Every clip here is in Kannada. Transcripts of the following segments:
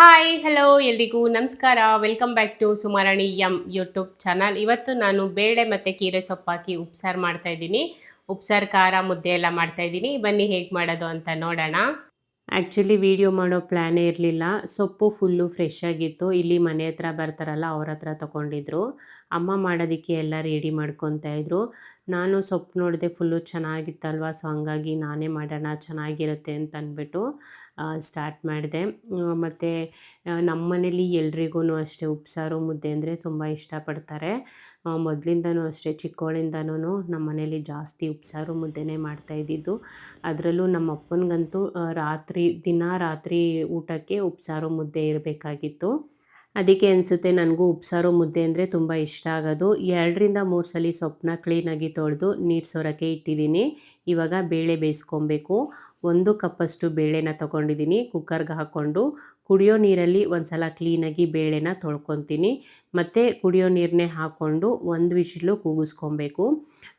ಹಾಯ್ ಹಲೋ ಎಲ್ರಿಗೂ ನಮಸ್ಕಾರ. Welcome back to Sumarani M YouTube channel ಇವತ್ತು ನಾನು ಬೇಳೆ ಮತ್ತು ಕೀರೆ ಸೊಪ್ಪು ಹಾಕಿ ಉಪ್ಸಾರು ಮಾಡ್ತಾ ಇದ್ದೀನಿ. ಉಪ್ಸಾರು, ಖಾರ, ಮುದ್ದೆ ಎಲ್ಲ ಮಾಡ್ತಾ ಇದ್ದೀನಿ. ಬನ್ನಿ ಹೇಗೆ ಮಾಡೋದು ಅಂತ ನೋಡೋಣ. ಆ್ಯಕ್ಚುಲಿ ವೀಡಿಯೋ ಮಾಡೋ ಪ್ಲ್ಯಾನೇ ಇರಲಿಲ್ಲ. ಸೊಪ್ಪು ಫುಲ್ಲು ಫ್ರೆಶ್ ಆಗಿತ್ತು. ಇಲ್ಲಿ ಮನೆ ಹತ್ರ ಬರ್ತಾರಲ್ಲ, ಅವ್ರ ಹತ್ರ ತೊಗೊಂಡಿದ್ರು. ಅಮ್ಮ ಮಾಡೋದಕ್ಕೆ ಎಲ್ಲ ರೆಡಿ ಮಾಡ್ಕೊತಾ ಇದ್ರು. ನಾನು ಸೊಪ್ಪು ನೋಡಿದೆ ಫುಲ್ಲು ಚೆನ್ನಾಗಿತ್ತಲ್ವ ಸೊ ಹಂಗಾಗಿ ನಾನೇ ಮಾಡೋಣ, ಚೆನ್ನಾಗಿರುತ್ತೆ ಅಂತ ಅಂದ್ಬಿಟ್ಟು ಸ್ಟಾರ್ಟ್ ಮಾಡಿದೆ. ಮತ್ತು ನಮ್ಮ ಮನೇಲಿ ಎಲ್ರಿಗೂ ಅಷ್ಟೇ ಉಪ್ಸಾರು, ಮುದ್ದೆ ಅಂದರೆ ತುಂಬ ಇಷ್ಟಪಡ್ತಾರೆ. ಮೊದಲಿಂದನೂ ಅಷ್ಟೇ ಚಿಕ್ಕವಳಿಂದನೂ ನಮ್ಮ ಮನೇಲಿ ಜಾಸ್ತಿ ಉಪ್ಸಾರು ಮುದ್ದೆನೇ ಮಾಡ್ತಾ ಇದ್ದಿದ್ದು. ಅದರಲ್ಲೂ ನಮ್ಮ ಅಪ್ಪನಿಗಂತೂ ರಾತ್ರಿ, ದಿನ ರಾತ್ರಿ ಊಟಕ್ಕೆ ಉಪ್ಸಾರು ಮುದ್ದೆ ಇರಬೇಕಾಗಿತ್ತು. ಅದಕ್ಕೆ ಅನಿಸುತ್ತೆ ನನಗೂ ಉಪ್ಸಾರು ಮುದ್ದೆ ಅಂದರೆ ತುಂಬ ಇಷ್ಟ ಆಗೋದು. ಎರಡರಿಂದ ಮೂರು ಸಲ ಸೊಪ್ಪನ್ನ ಕ್ಲೀನಾಗಿ ತೊಳೆದು ನೀರು ಸೋರೋಕ್ಕೆ ಇಟ್ಟಿದ್ದೀನಿ. ಇವಾಗ ಬೇಳೆ ಬೇಯಿಸ್ಕೊಬೇಕು. ಒಂದು ಕಪ್ಪಷ್ಟು ಬೇಳೆನ ತೊಗೊಂಡಿದ್ದೀನಿ. ಕುಕ್ಕರ್ಗೆ ಹಾಕ್ಕೊಂಡು ಕುಡಿಯೋ ನೀರಲ್ಲಿ ಒಂದು ಸಲ ಕ್ಲೀನಾಗಿ ಬೇಳೆನ ತೊಳ್ಕೊತೀನಿ. ಮತ್ತು ಕುಡಿಯೋ ನೀರನ್ನೇ ಹಾಕ್ಕೊಂಡು ಒಂದು ವಿಷಿಲು ಕೂಗಿಸ್ಕೊಬೇಕು.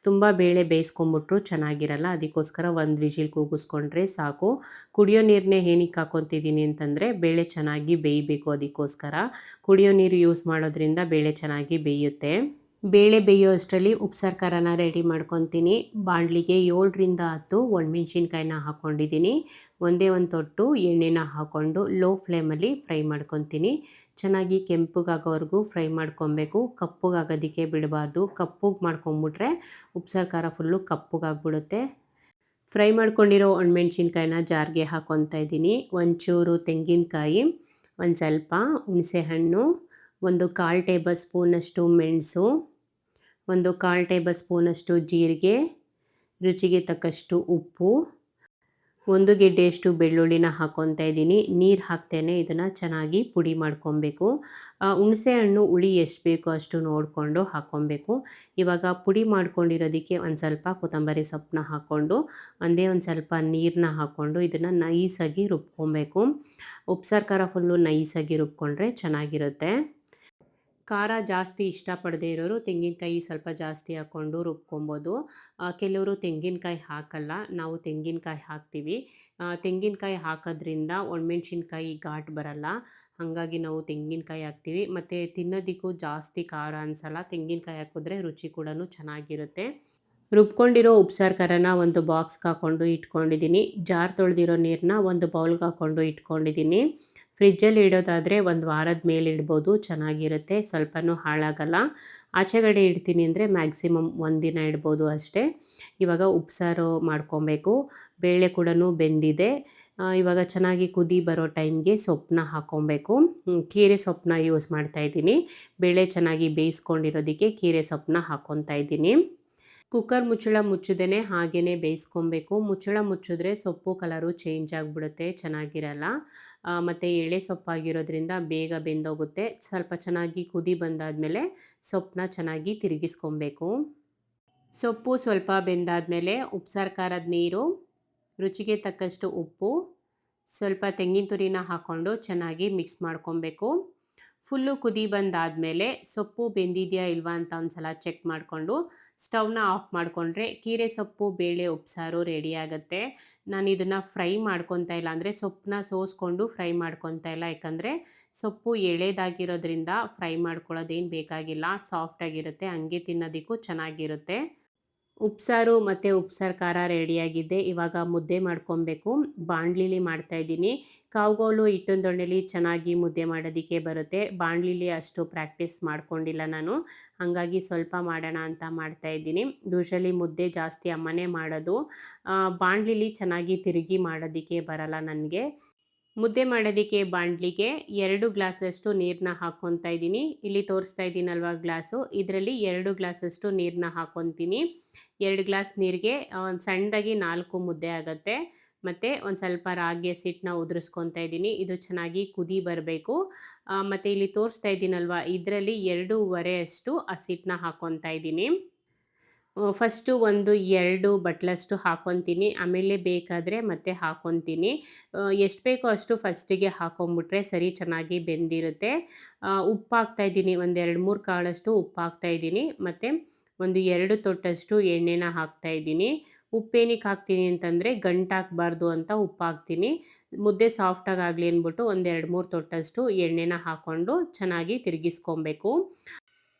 ತುಂಬ ಬೇಳೆ ಬೇಯಿಸ್ಕೊಂಬಿಟ್ರು ಚೆನ್ನಾಗಿರಲ್ಲ, ಅದಕ್ಕೋಸ್ಕರ ಒಂದು ವಿಷಿಲ್ ಕೂಗಿಸ್ಕೊಂಡ್ರೆ ಸಾಕು. ಕುಡಿಯೋ ನೀರನ್ನೇ ಏನಕ್ಕೆ ಹಾಕ್ಕೊತಿದ್ದೀನಿ ಅಂತಂದರೆ ಬೇಳೆ ಚೆನ್ನಾಗಿ ಬೇಯಬೇಕು ಅದಕ್ಕೋಸ್ಕರ. ಕುಡಿಯೋ ನೀರು ಯೂಸ್ ಮಾಡೋದ್ರಿಂದ ಬೇಳೆ ಚೆನ್ನಾಗಿ ಬೇಯುತ್ತೆ. ಬೇಳೆ ಬೇಯೋ ಅಷ್ಟರಲ್ಲಿ ಉಪ್ಸಾರು ಖಾರನ ರೆಡಿ ಮಾಡ್ಕೊತೀನಿ. ಬಾಣಲಿಗೆ ಏಳರಿಂದ ಹತ್ತು ಒಣಮೆಣ್ಸಿನ್ಕಾಯಿನ ಹಾಕ್ಕೊಂಡಿದ್ದೀನಿ ಒಂದೇ ಒಂದು ತೊಟ್ಟು ಎಣ್ಣೆನ ಹಾಕ್ಕೊಂಡು ಲೋ ಫ್ಲೇಮಲ್ಲಿ ಫ್ರೈ ಮಾಡ್ಕೊತೀನಿ. ಚೆನ್ನಾಗಿ ಕೆಂಪಗಾಗೋವರೆಗೂ ಫ್ರೈ ಮಾಡ್ಕೊಬೇಕು. ಕಪ್ಪಗಾಗೋದಕ್ಕೆ ಬಿಡಬಾರ್ದು. ಕಪ್ಪಗೆ ಮಾಡ್ಕೊಂಬಿಟ್ರೆ ಉಪ್ಸಾರು ಖಾರ ಫುಲ್ಲು ಕಪ್ಪಗಾಗ್ಬಿಡುತ್ತೆ. ಫ್ರೈ ಮಾಡ್ಕೊಂಡಿರೋ ಒಣಮೆಣ್ಸಿನ್ಕಾಯಿನ ಜಾರ್ಗೆ ಹಾಕ್ಕೊತಾ ಇದ್ದೀನಿ. ಒಂಚೂರು ತೆಂಗಿನಕಾಯಿ, ಒಂದು ಸ್ವಲ್ಪ ಹುಣಸೆಹಣ್ಣು, ಒಂದು ಕಾಲು ಟೇಬಲ್ ಸ್ಪೂನಷ್ಟು ಮೆಣಸು ಒಂದು ಕಾಲು ಟೇಬಲ್ ಸ್ಪೂನಷ್ಟು ಜೀರಿಗೆ, ರುಚಿಗೆ ತಕ್ಕಷ್ಟು ಉಪ್ಪು, ಒಂದು ಗೆಡ್ಡೆಯಷ್ಟು ಬೆಳ್ಳುಳ್ಳಿನ ಹಾಕ್ಕೊತಾ ಇದ್ದೀನಿ. ನೀರು ಹಾಕ್ತೇನೆ, ಇದನ್ನು ಚೆನ್ನಾಗಿ ಪುಡಿ ಮಾಡ್ಕೊಬೇಕು ಹುಣಸೆ ಹಣ್ಣು ಹುಳಿ ಎಷ್ಟು ಬೇಕೋ ಅಷ್ಟು ನೋಡಿಕೊಂಡು ಹಾಕ್ಕೊಬೇಕು ಇವಾಗ ಪುಡಿ ಮಾಡ್ಕೊಂಡಿರೋದಕ್ಕೆ ಒಂದು ಸ್ವಲ್ಪ ಕೊತ್ತಂಬರಿ ಸೊಪ್ಪನ್ನ ಹಾಕ್ಕೊಂಡು, ಒಂದೇ ಒಂದು ಸ್ವಲ್ಪ ನೀರನ್ನ ಹಾಕ್ಕೊಂಡು ಇದನ್ನು ನೈಸಾಗಿ ರುಬ್ಕೊಬೇಕು ಉಪ್ಸಾರು ಖಾರ ಫುಲ್ಲು ನೈಸಾಗಿ ರುಬ್ಕೊಂಡ್ರೆ ಚೆನ್ನಾಗಿರುತ್ತೆ. ಖಾರ ಜಾಸ್ತಿ ಇಷ್ಟಪಡದೇ ಇರೋರು ತೆಂಗಿನಕಾಯಿ ಸ್ವಲ್ಪ ಜಾಸ್ತಿ ಹಾಕ್ಕೊಂಡು ರುಬ್ಕೊಬೋದು. ಕೆಲವರು ತೆಂಗಿನಕಾಯಿ ಹಾಕಲ್ಲ, ನಾವು ತೆಂಗಿನಕಾಯಿ ಹಾಕ್ತೀವಿ. ತೆಂಗಿನಕಾಯಿ ಹಾಕೋದ್ರಿಂದ ಒಣಮೆಣ್ಸಿನ್ಕಾಯಿ ಘಾಟ್ ಬರಲ್ಲ. ಹಾಗಾಗಿ ನಾವು ತೆಂಗಿನಕಾಯಿ ಹಾಕ್ತೀವಿ. ಮತ್ತು ತಿನ್ನೋದಕ್ಕೂ ಜಾಸ್ತಿ ಖಾರ ಅನಿಸಲ್ಲ. ತೆಂಗಿನಕಾಯಿ ಹಾಕಿದ್ರೆ ರುಚಿ ಕೂಡ ಚೆನ್ನಾಗಿರುತ್ತೆ. ರುಬ್ಕೊಂಡಿರೋ ಉಪ್ಸಾರು ಖಾರನ ಒಂದು ಬಾಕ್ಸ್ಗೆ ಹಾಕ್ಕೊಂಡು ಇಟ್ಕೊಂಡಿದ್ದೀನಿ. ಜಾರ್ ತೊಳೆದಿರೋ ನೀರನ್ನ ಒಂದು ಬೌಲ್ಗೆ ಹಾಕ್ಕೊಂಡು ಇಟ್ಕೊಂಡಿದ್ದೀನಿ. ಫ್ರಿಜ್ಜಲ್ಲಿ ಇಡೋದಾದರೆ ಒಂದು ವಾರದ ಮೇಲೆ ಇಡ್ಬೋದು, ಚೆನ್ನಾಗಿರುತ್ತೆ, ಸ್ವಲ್ಪನೂ ಹಾಳಾಗಲ್ಲ. ಆಚೆಗಡೆ ಇಡ್ತೀನಿ ಅಂದರೆ ಮ್ಯಾಕ್ಸಿಮಮ್ ಒಂದಿನ ಇಡ್ಬೋದು ಅಷ್ಟೇ. ಇವಾಗ ಉಪ್ಸಾರು ಮಾಡ್ಕೊಬೇಕು, ಬೇಳೆ ಕೂಡ ಬೆಂದಿದೆ. ಇವಾಗ ಚೆನ್ನಾಗಿ ಕುದಿ ಬರೋ ಟೈಮ್ಗೆ ಸೊಪ್ಪನ್ನ ಹಾಕ್ಕೊಬೇಕು ಕೀರೆ ಸೊಪ್ಪನ್ನ ಯೂಸ್ ಮಾಡ್ತಾಯಿದ್ದೀನಿ ಬೇಳೆ ಚೆನ್ನಾಗಿ ಬೇಯಿಸ್ಕೊಂಡಿರೋದಕ್ಕೆ ಕೀರೆ ಸೊಪ್ಪನ್ನ ಹಾಕ್ಕೊತಾ ಇದ್ದೀನಿ. ಕುಕ್ಕರ್ ಮುಚ್ಚಳ ಮುಚ್ಚದೇ ಹಾಗೇ ಬೇಯಿಸ್ಕೊಬೇಕು. ಮುಚ್ಚಳ ಮುಚ್ಚಿದ್ರೆ ಸೊಪ್ಪು ಕಲರು ಚೇಂಜ್ ಆಗಿಬಿಡುತ್ತೆ, ಚೆನ್ನಾಗಿರಲ್ಲ. ಮತ್ತು ಎಳೆ ಸೊಪ್ಪಾಗಿರೋದ್ರಿಂದ ಬೇಗ ಬೆಂದೋಗುತ್ತೆ. ಸ್ವಲ್ಪ ಚೆನ್ನಾಗಿ ಕುದಿ ಬಂದಾದಮೇಲೆ ಸೊಪ್ಪನ್ನ ಚೆನ್ನಾಗಿ ತಿರುಗಿಸ್ಕೊಬೇಕು. ಸೊಪ್ಪು ಸ್ವಲ್ಪ ಬೆಂದಾದಮೇಲೆ ಉಪ್ಸಾರು ಖಾರದ ನೀರು, ರುಚಿಗೆ ತಕ್ಕಷ್ಟು ಉಪ್ಪು, ಸ್ವಲ್ಪ ತೆಂಗಿನ ತುರಿನ ಹಾಕ್ಕೊಂಡು ಚೆನ್ನಾಗಿ ಮಿಕ್ಸ್ ಮಾಡ್ಕೊಬೇಕು. ಫುಲ್ಲು ಕುದಿ ಬಂದಾದಮೇಲೆ ಸೊಪ್ಪು ಬೆಂದಿದೆಯಾ ಇಲ್ವಾ ಅಂತ ಒಂದು ಸಲ ಚೆಕ್ ಮಾಡಿಕೊಂಡು ಸ್ಟವ್ನ ಆಫ್ ಮಾಡಿಕೊಂಡ್ರೆ ಕೀರೆ ಸೊಪ್ಪು, ಬೇಳೆ, ಉಪ್ಸಾರು ರೆಡಿ ಆಗುತ್ತೆ. ನಾನು ಇದನ್ನು ಫ್ರೈ ಮಾಡ್ಕೊತಾ ಇಲ್ಲ ಅಂದರೆ ಸೊಪ್ಪನ್ನ ಸೋಸ್ಕೊಂಡು ಫ್ರೈ ಮಾಡ್ಕೊತಾ ಇಲ್ಲ. ಯಾಕಂದರೆ ಸೊಪ್ಪು ಎಳೆದಾಗಿರೋದ್ರಿಂದ ಫ್ರೈ ಮಾಡ್ಕೊಳ್ಳೋದೇನು ಬೇಕಾಗಿಲ್ಲ. ಸಾಫ್ಟಾಗಿರುತ್ತೆ ಹಂಗೆ ತಿನ್ನೋದಕ್ಕೂ ಚೆನ್ನಾಗಿರುತ್ತೆ. ಉಪ್ಸಾರು ಮತ್ತು ಉಪ್ಸಾರು ಖಾರ ರೆಡಿಯಾಗಿದೆ ಇವಾಗ ಮುದ್ದೆ ಮಾಡ್ಕೊಬೇಕು. ಬಾಣ್ಲಿಲಿ ಮಾಡ್ತಾಯಿದ್ದೀನಿ ಕಾವುಗೋಲು ಹಿಟ್ಟಿನ ದೊಣ್ಣೆಲಿ ಚೆನ್ನಾಗಿ ಮುದ್ದೆ ಮಾಡೋದಕ್ಕೆ ಬರುತ್ತೆ. ಬಾಣ್ಲಿಲಿ ಅಷ್ಟು ಪ್ರಾಕ್ಟೀಸ್ ಮಾಡ್ಕೊಂಡಿಲ್ಲ ನಾನು. ಹಾಗಾಗಿ ಸ್ವಲ್ಪ ಮಾಡೋಣ ಅಂತ ಮಾಡ್ತಾಯಿದ್ದೀನಿ ಯೂಶಲಿ ಮುದ್ದೆ ಜಾಸ್ತಿ ಅಮ್ಮನೇ ಮಾಡೋದು. ಬಾಣ್ಲಿಲಿ ಚೆನ್ನಾಗಿ ತಿರುಗಿ ಮಾಡೋದಕ್ಕೆ ಬರಲ್ಲ ನನಗೆ. ಮುದ್ದೆ ಮಾಡೋದಕ್ಕೆ ಬಾಣಲಿಗೆ ಎರಡು ಗ್ಲಾಸಷ್ಟು ನೀರನ್ನ ಹಾಕ್ಕೊತಾ ಇದ್ದೀನಿ. ಇಲ್ಲಿ ತೋರಿಸ್ತಾ ಇದ್ದೀನಲ್ವ ಗ್ಲಾಸು? ಇದರಲ್ಲಿ ಎರಡು ಗ್ಲಾಸಷ್ಟು ನೀರನ್ನ ಹಾಕ್ಕೊತೀನಿ. ಎರಡು ಗ್ಲಾಸ್ ನೀರಿಗೆ ಒಂದು ಸಣ್ಣದಾಗಿ ನಾಲ್ಕು ಮುದ್ದೆ ಆಗುತ್ತೆ. ಮತ್ತು ಒಂದು ಸ್ವಲ್ಪ ರಾಗಿ ಹಸಿಟ್ಟನ್ನ ಉದುರಿಸ್ಕೊತಾ ಇದ್ದೀನಿ. ಇದು ಚೆನ್ನಾಗಿ ಕುದಿ ಬರಬೇಕು. ಮತ್ತು ಇಲ್ಲಿ ತೋರಿಸ್ತಾ ಇದ್ದೀನಲ್ವ? ಇದರಲ್ಲಿ ಎರಡೂವರೆ ಅಷ್ಟು ಹಸಿಟ್ಟನ್ನ ಹಾಕ್ಕೊತಾ ಇದ್ದೀನಿ. ಫಸ್ಟು ಒಂದು ಎರಡು ಬಟ್ಲಷ್ಟು ಹಾಕ್ಕೊತೀನಿ ಆಮೇಲೆ ಬೇಕಾದರೆ ಮತ್ತೆ ಹಾಕ್ಕೊತೀನಿ ಎಷ್ಟು ಬೇಕೋ ಅಷ್ಟು ಫಸ್ಟಿಗೆ ಹಾಕೊಂಬಿಟ್ರೆ ಸರಿ ಚೆನ್ನಾಗಿ ಬೆಂದಿರುತ್ತೆ. ಉಪ್ಪು ಹಾಕ್ತಾಯಿದ್ದೀನಿ ಒಂದು ಎರಡು ಮೂರು ಕಾಳಷ್ಟು ಉಪ್ಪು ಹಾಕ್ತಾಯಿದ್ದೀನಿ ಮತ್ತು ಒಂದು ಎರಡು ತೊಟ್ಟಷ್ಟು ಎಣ್ಣೆನ ಹಾಕ್ತಾಯಿದ್ದೀನಿ ಉಪ್ಪೇನಕ್ಕೆ ಹಾಕ್ತೀನಿ ಅಂತಂದರೆ ಗಂಟಾಕಬಾರ್ದು ಅಂತ ಉಪ್ಪು ಹಾಕ್ತೀನಿ ಮುದ್ದೆ ಸಾಫ್ಟಾಗಿ ಆಗಲಿ ಅಂದ್ಬಿಟ್ಟು ಒಂದು ಎರಡು ಮೂರು ತೊಟ್ಟಷ್ಟು ಎಣ್ಣೆನ ಹಾಕ್ಕೊಂಡು ಚೆನ್ನಾಗಿ ತಿರುಗಿಸ್ಕೊಬೇಕು.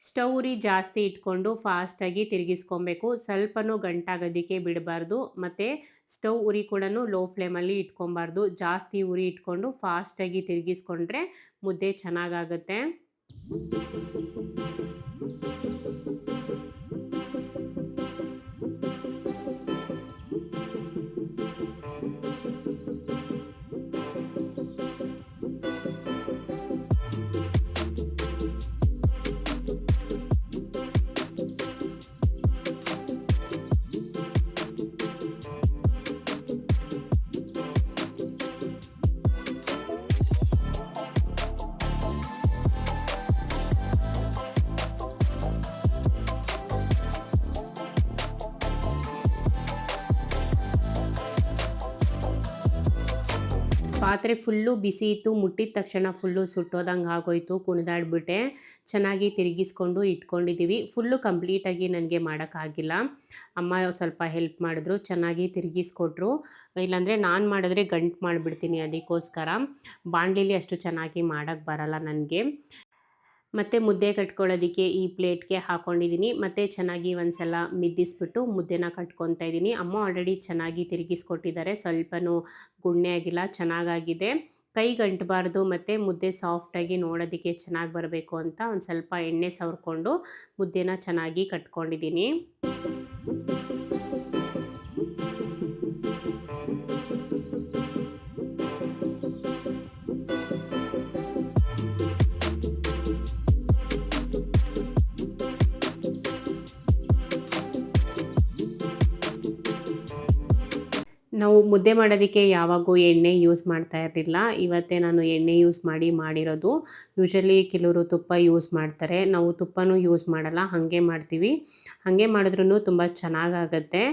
ಸ್ಟವ್ ಉರಿ ಜಾಸ್ತಿ ಇಟ್ಕೊಂಡು ಫಾಸ್ಟಾಗಿ ತಿರುಗಿಸ್ಕೊಬೇಕು. ಸ್ವಲ್ಪನೂ ಗಂಟಾಗೋದಕ್ಕೆ ಬಿಡಬಾರ್ದು. ಮತ್ತು ಸ್ಟವ್ ಉರಿ ಕೂಡ ಲೋ ಫ್ಲೇಮಲ್ಲಿ ಇಟ್ಕೊಬಾರ್ದು. ಜಾಸ್ತಿ ಉರಿ ಇಟ್ಕೊಂಡು ಫಾಸ್ಟಾಗಿ ತಿರುಗಿಸ್ಕೊಂಡ್ರೆ ಮುದ್ದೆ ಚೆನ್ನಾಗಾಗುತ್ತೆ. ಪಾತ್ರೆ ಫುಲ್ಲು ಬಿಸಿ ಇತ್ತು, ಮುಟ್ಟಿದ ತಕ್ಷಣ ಫುಲ್ಲು ಸುಟ್ಟೋದಂಗೆ ಆಗೋಯ್ತು, ಕುಣಿದಾಡ್ಬಿಟ್ಟೆ. ಚೆನ್ನಾಗಿ ತಿರುಗಿಸ್ಕೊಂಡು ಇಟ್ಕೊಂಡಿದ್ದೀವಿ ಫುಲ್ಲು ಕಂಪ್ಲೀಟಾಗಿ ನನಗೆ ಮಾಡೋಕ್ಕಾಗಿಲ್ಲ. ಅಮ್ಮ ಸ್ವಲ್ಪ ಹೆಲ್ಪ್ ಮಾಡಿದ್ರು, ಚೆನ್ನಾಗಿ ತಿರುಗಿಸ್ಕೊಟ್ರು. ಇಲ್ಲಾಂದರೆ ನಾನು ಮಾಡಿದ್ರೆ ಗಂಟು ಮಾಡಿಬಿಡ್ತೀನಿ ಅದಕ್ಕೋಸ್ಕರ. ಬಾಣಲಿಲಿ ಅಷ್ಟು ಚೆನ್ನಾಗಿ ಮಾಡೋಕ್ಕೆ ಬರಲ್ಲ ನನಗೆ. ಮತ್ತು ಮುದ್ದೆ ಕಟ್ಕೊಳ್ಳೋದಕ್ಕೆ ಈ ಪ್ಲೇಟ್ಗೆ ಹಾಕ್ಕೊಂಡಿದ್ದೀನಿ ಮತ್ತು ಚೆನ್ನಾಗಿ ಒಂದ್ಸಲ ಮಿದ್ದಿಸ್ಬಿಟ್ಟು ಮುದ್ದೆನ ಕಟ್ಕೊತಾ ಇದ್ದೀನಿ. ಅಮ್ಮ ಆಲ್ರೆಡಿ ಚೆನ್ನಾಗಿ ತಿರುಗಿಸ್ಕೊಟ್ಟಿದ್ದಾರೆ. ಸ್ವಲ್ಪನೂ ಗುಣ್ಣೆ ಆಗಿಲ್ಲ, ಚೆನ್ನಾಗಾಗಿದೆ. ಕೈ ಗಂಟಬಾರ್ದು ಮತ್ತು ಮುದ್ದೆ ಸಾಫ್ಟಾಗಿ ನೋಡೋದಕ್ಕೆ ಚೆನ್ನಾಗಿ ಬರಬೇಕು ಅಂತ ಒಂದು ಸ್ವಲ್ಪ ಎಣ್ಣೆ ಸವರ್ಕೊಂಡು ಮುದ್ದೆನ ಚೆನ್ನಾಗಿ ಕಟ್ಕೊಂಡಿದ್ದೀನಿ. ನಾವು ಮುದ್ದೆ ಮಾಡೋದಕ್ಕೆ ಯಾವಾಗೂ ಎಣ್ಣೆ ಯೂಸ್ ಮಾಡ್ತಾ ಇರಲಿಲ್ಲ. ಇವತ್ತೇ ನಾನು ಎಣ್ಣೆ ಯೂಸ್ ಮಾಡಿ ಮಾಡಿರೋದು. ಯೂಶಲಿ ಕೆಲವರು ತುಪ್ಪ ಯೂಸ್ ಮಾಡ್ತಾರೆ. ನಾವು ತುಪ್ಪನೂ ಯೂಸ್ ಮಾಡಲ್ಲ, ಹಾಗೆ ಮಾಡ್ತೀವಿ. ಹಾಗೆ ಮಾಡಿದ್ರೂ ತುಂಬ ಚೆನ್ನಾಗಾಗತ್ತೆ.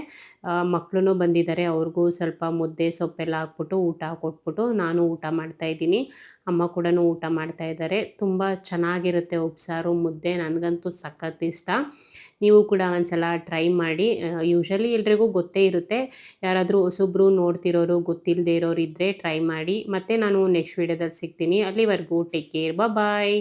ಮಕ್ಕಳು ಬಂದಿದ್ದಾರೆ. ಅವ್ರಿಗೂ ಸ್ವಲ್ಪ ಮುದ್ದೆ, ಸೊಪ್ಪೆಲ್ಲ ಹಾಕ್ಬಿಟ್ಟು ಊಟ ಕೊಟ್ಬಿಟ್ಟು ನಾನು ಊಟ ಮಾಡ್ತಾಯಿದ್ದೀನಿ ಅಮ್ಮ ಕೂಡ ಊಟ ಮಾಡ್ತಾ ಇದ್ದಾರೆ. ತುಂಬ ಚೆನ್ನಾಗಿರುತ್ತೆ ಉಪ್ಸಾರು, ಮುದ್ದೆ. ನನಗಂತೂ ಸಖತ್ ಇಷ್ಟ. ನೀವು ಕೂಡ ಒಂದ್ಸಲ ಟ್ರೈ ಮಾಡಿ. ಯೂಶಲಿ ಎಲ್ರಿಗೂ ಗೊತ್ತೇ ಇರುತ್ತೆ. ಯಾರಾದರೂ ಹೊಸೊಬ್ಬರು ನೋಡ್ತಿರೋರು ಗೊತ್ತಿಲ್ಲದೆ ಇರೋರು ಇದ್ದರೆ ಟ್ರೈ ಮಾಡಿ. ಮತ್ತು ನಾನು ನೆಕ್ಸ್ಟ್ ವೀಡಿಯೋದಲ್ಲಿ ಸಿಗ್ತೀನಿ. ಅಲ್ಲಿವರೆಗೂ ಟೇಕ್ ಕೇರ್. ಬಾಯ್